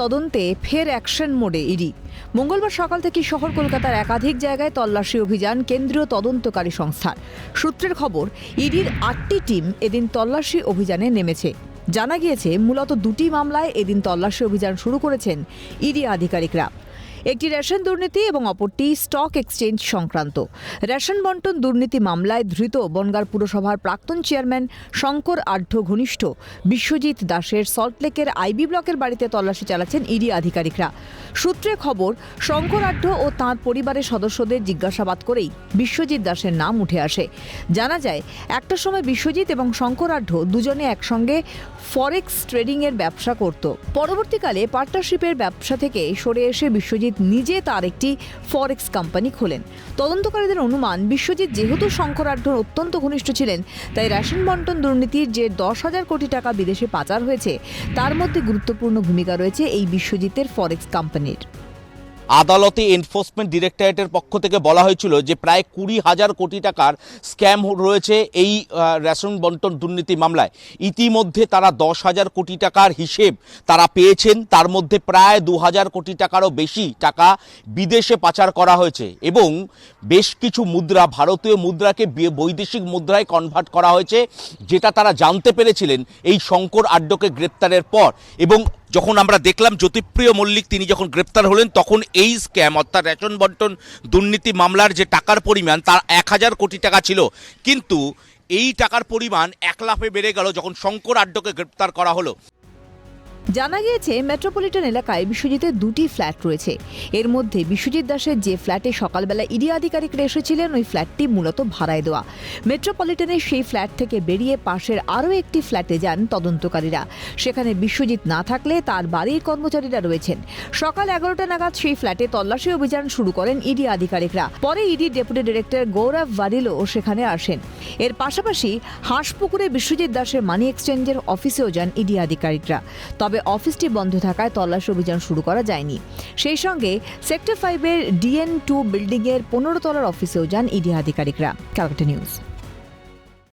তদন্তে ফের অ্যাকশন মোডে ইডি। মঙ্গলবার সকাল থেকে শহর কলকাতার একাধিক জায়গায় তল্লাশি অভিযান কেন্দ্রীয় তদন্তকারী সংস্থার। সূত্রের খবর, ইডির আটটি টিম এদিন তল্লাশি অভিযানে নেমেছে। জানা গিয়েছে, মূলত দুটি মামলায় এদিন তল্লাশি অভিযান শুরু করেছেন ইডি আধিকারিকরা। একটি রেশন দুর্নীতি এবং অপরটি স্টক এক্সচেঞ্জ সংক্রান্ত। রেশন বন্টন দুর্নীতি মামলায় ধৃত বনগার পুরসভার প্রাক্তন চেয়ারম্যান শঙ্কর আঢ্য ঘনিষ্ঠ। বিশ্বজিৎ দাসের সল্টলেকের আইবি ব্লকের বাড়িতে তল্লাশি চালাচ্ছেন ইডি আধিকারিকরা। সূত্রে খবর, শঙ্কর আঢ্য ও তাঁর পরিবারের সদস্যদের জিজ্ঞাসাবাদ করেই বিশ্বজিৎ দাসের নাম উঠে আসে। জানা যায়, একটা সময় বিশ্বজিৎ এবং শঙ্কর আঢ্য দুজনে একসঙ্গে ফরেক্স ট্রেডিংয়ের ব্যবসা করত। পরবর্তীকালে পার্টনারশিপের ব্যবসা থেকে সরে এসে বিশ্বজিৎ নিজে তার একটি ফরেক্স কোম্পানি খোলেন। তদন্তকারীদের অনুমান, বিশ্বজিৎ যেহেতু শঙ্কর আড্ডর অত্যন্ত ঘনিষ্ঠ ছিলেন, তাই রেশন বন্টন দুর্নীতির যে দশ হাজার কোটি টাকা বিদেশে পাচার হয়েছে, তার মধ্যে গুরুত্বপূর্ণ ভূমিকা রয়েছে এই বিশ্বজিতের ফরেক্স কোম্পানির আদালতে এনফোর্সমেন্ট ডিরেক্টরেটের পক্ষ থেকে বলা হয়েছিল যে প্রায় কুড়ি হাজার কোটি টাকার স্ক্যাম রয়েছে এই রেশন বন্টন দুর্নীতি মামলায়। ইতিমধ্যে তারা দশ হাজার কোটি টাকার হিসেব তারা পেয়েছেন। তার মধ্যে প্রায় দু হাজার কোটি টাকারও বেশি টাকা বিদেশে পাচার করা হয়েছে এবং বেশ কিছু মুদ্রা, ভারতীয় মুদ্রাকে বৈদেশিক মুদ্রায় কনভার্ট করা হয়েছে, যেটা তারা জানতে পেরেছিলেন এই শঙ্কর আড্ডকে গ্রেপ্তারের পর। এবং যখন আমরা দেখলাম জ্যোতিপ্রিয় মল্লিক তিনি যখন গ্রেপ্তার হলেন, তখন এই স্ক্যাম অর্থাৎ রেশন বন্টন, দুর্নীতি মামলার যে টাকার পরিমাণ, তার এক হাজার কোটি টাকা ছিল। কিন্তু এই টাকার পরিমাণ এক লাফে বেড়ে গেল যখন শঙ্কর আড্ডকে গ্রেপ্তার করা হলো। জানা গিয়েছে, মেট্রোপলিটন এলাকায় বিশ্বজিতের দুটি ফ্ল্যাট রয়েছে। এর মধ্যে বিশ্বজিৎ দাসের যে ফ্ল্যাটে সকালবেলা ইডি আধিকারিকরা এসেছিলেন, ওই ফ্ল্যাটটি মূলত ভাড়ায় দেওয়া। মেট্রোপলিটনের সেই ফ্ল্যাট থেকে বেরিয়ে পাশের আরও একটি ফ্ল্যাটে যান তদন্তকারীরা। সেখানে বিশ্বজিৎ না থাকলে তার বাড়ির কর্মচারীরা রয়েছেন। সকাল এগারোটা নাগাদ সেই ফ্ল্যাটে তল্লাশি অভিযান শুরু করেন ইডি আধিকারিকরা। পরে ইডি ডেপুটি ডিরেক্টর গৌরব ভারিলো সেখানে আসেন। এর পাশাপাশি হাঁসপুকুরে বিশ্বজিৎ দাসের মানি এক্সচেঞ্জের অফিসেও যান ইডি আধিকারিকরা। তবে অফিসটি বন্ধ থাকায় তল্লাশি অভিযান শুরু করা যায়নি। সেই সঙ্গে সেক্টর ফাইভের ডিএন টু বিল্ডিংয়ের পনেরো তলার অফিসেও যান ইডি আধিকারিকরা। Calcutta news.